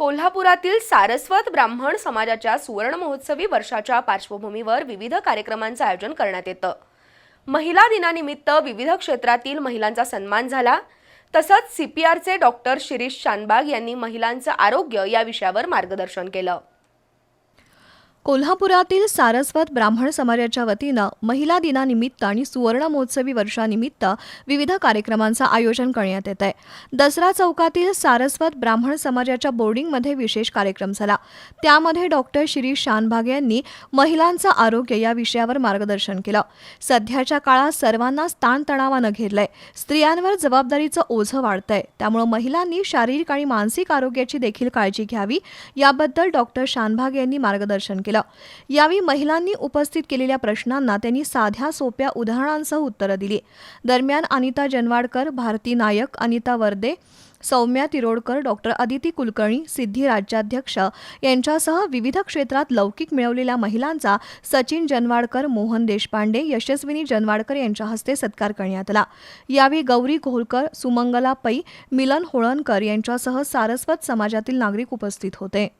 कोल्हापुरातील सारस्वत ब्राह्मण समाजाच्या सुवर्ण महोत्सवी वर्षाच्या पार्श्वभूमीवर विविध कार्यक्रमांचं आयोजन करण्यात येतं. महिला दिनानिमित्त विविध क्षेत्रातील महिलांचा सन्मान झाला. तसंच सीपीआरचे डॉक्टर शिरीष शानबाग यांनी महिलांचं आरोग्य या विषयावर मार्गदर्शन केलं. कोल्हापुरातील सारस्वत ब्राह्मण समाजाच्या वतीनं महिला दिनानिमित्त आणि सुवर्ण महोत्सवी वर्षानिमित्त विविध कार्यक्रमांचं आयोजन करण्यात येत आहे. दसरा चौकातील सारस्वत ब्राह्मण समाजाच्या बोर्डिंगमध्ये विशेष कार्यक्रम झाला. त्यामध्ये डॉक्टर शिरीष शानभाग यांनी महिलांचं आरोग्य या विषयावर मार्गदर्शन केलं. सध्याच्या काळात सर्वांनाच ताणतणावानं घेरलंय. स्त्रियांवर जबाबदारीचं ओझं वाढतंय. त्यामुळे महिलांनी शारीरिक आणि मानसिक आरोग्याची देखील काळजी घ्यावी. याबद्दल डॉक्टर शानभाग यांनी मार्गदर्शन केलं. यावेळी महिलांनी उपस्थित केलेल्या प्रश्नांना त्यांनी साध्या सोप्या उदाहरणांसह उत्तरं दिली. दरम्यान अनिता जनवाडकर भारती नायक अनिता वर्दे सौम्या तिरोडकर डॉक्टर अदिती कुलकर्णी सिद्धी राज्याध्यक्ष यांच्यासह विविध क्षेत्रात लौकिक मिळवलेल्या महिलांचा सचिन जनवाडकर मोहन देशपांडे यशस्विनी जनवाडकर यांच्या हस्ते सत्कार करण्यात आला. यावेळी गौरी घोलकर सुमंगला पै मिलन होळणकर यांच्यासह सारस्वत समाजातील नागरिक उपस्थित होते.